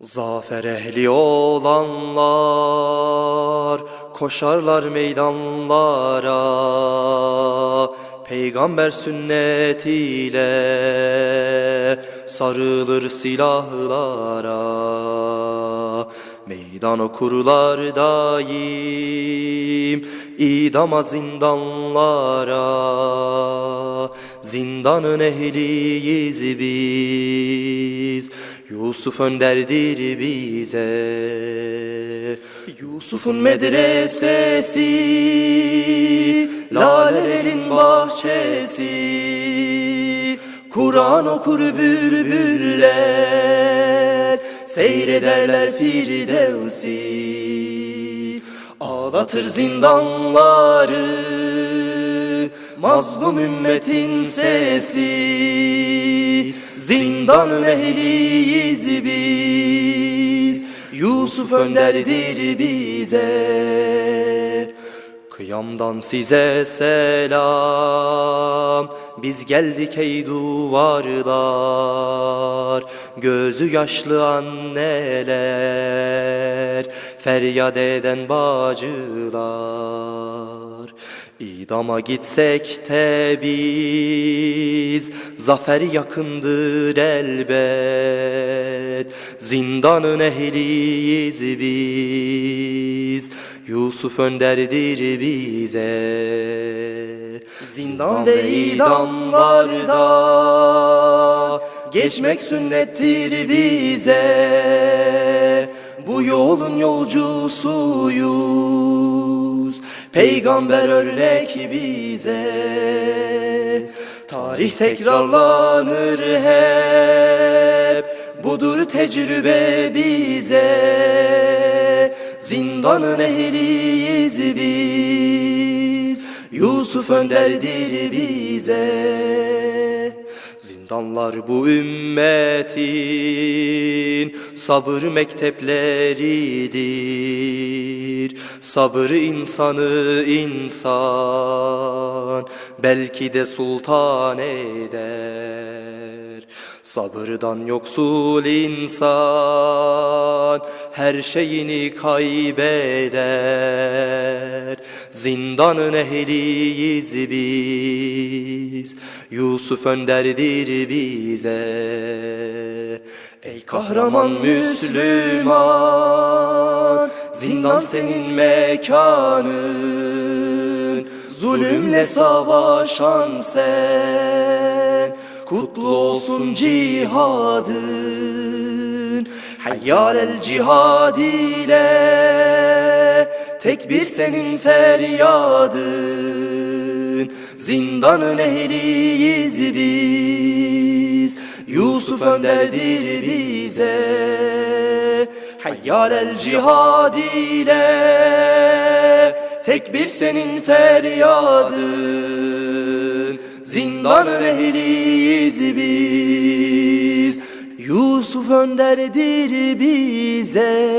Zafer ehli olanlar koşarlar meydanlara. Peygamber sünnetiyle sarılır silahlara. Meydan okurlar daim idama zindanlara. Zindanın ehliyiz biz Yusuf önderdir bize. Yusuf'un medresesi Lalelerin bahçesi. Kur'an okur bülbüller Seyrederler Firdevsi. Ağlatır zindanları Mazlum ümmetin sesi Zindanın ehliyiz biz. Yusuf önderdir bize. Kıyamdan size selam. Biz geldik ey duvarlar. Gözü yaşlı anneler. Feryat eden bacılar İdama gitsek de biz Zafer yakındır elbet. Zindanın ehliyiz biz Yusuf önderdir bize. Zindan ve idamlarda Geçmek sünnettir bize. Bu yolun yolcusuyuz Peygamber örnek bize. Tarih tekrarlanır hep. Budur tecrübe bize. Zindanın ehliyiz biz. Yusuf önderdir bize. Zindanlar bu ümmetin sabır mektepleridir. Sabır insanı insan belki de sultan eder. Sabırdan yoksul insan her şeyini kaybeder. Zindanın ehliyiz biz, Yusuf önderdir bize. Ey kahraman Müslüman, zindan senin mekanın. Zulümle savaşan sen, kutlu olsun cihadın. Hayyal el cihad ile Tekbir senin feryadın Zindanın ehliyiz biz Yusuf önderdir bize Hayyal el cihad ile Tekbir senin feryadın. Zindanın ehliyiz biz. Yusuf önderdir bize